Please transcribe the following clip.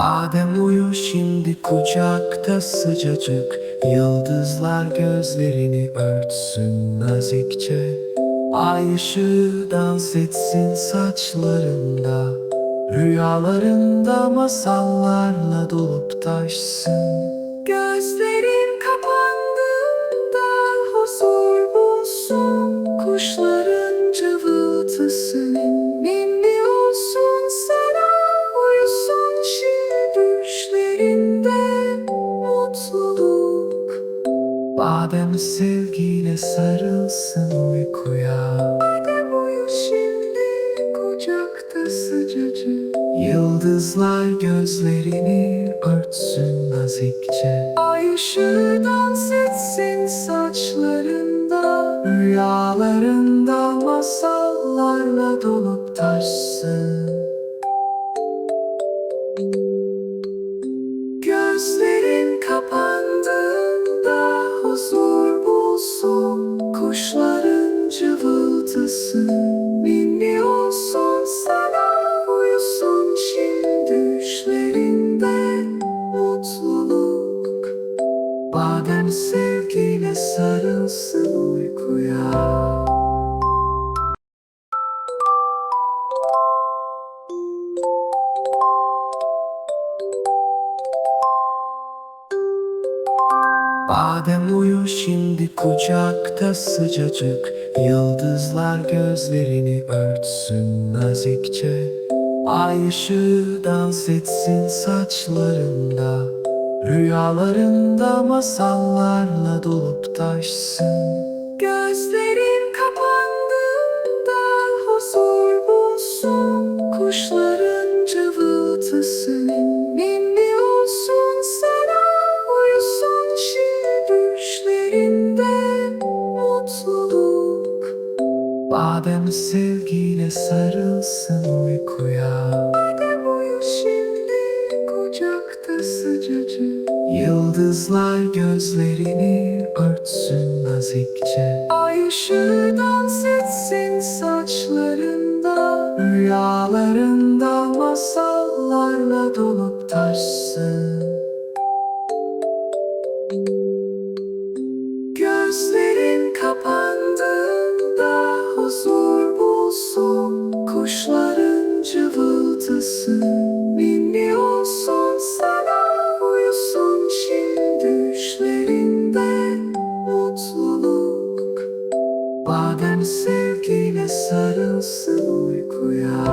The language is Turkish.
Badem uyu şimdi kucakta sıcacık. Yıldızlar gözlerini örtsün nazikçe. Ay ışığı dans etsin saçlarında. Rüyalarında masallarla dolup taşsın. Gözlerin Badem sevgiyle sarılsın uykuya. Badem uyu şimdi kucakta sıcacık. Yıldızlar gözlerini örtsün nazikçe. Ay ışığı dans etsin saçlarında. Rüyalarında masallarla dolup taşsın. Gözlerin kapandığında bulsun Kuşların cıvıltısı ninni olsun sana Uyusun şimdi düşlerinde mutluluk. Badem sevgiyle sarılsın uykuya Badem uyu şimdi kucakta sıcacık. Yıldızlar gözlerini örtsün nazikçe. Ay ışığı dans etsin saçlarında. Rüyalarında masallarla dolup taşsın. Gözlerin Badem sevgiyle sarılsın uykuya. Badem uyu şimdi kucakta sıcacık. Yıldızlar gözlerini örtsün nazikçe. Ay ışığı dans etsin saçlarında. Rüyalarında masallarla dolup taşsın Kuşların cıvıltısı ninni olsun sana Uyusun şimdi düşlerinde. Mutluluk Badem sevgiyle sarılsın uykuya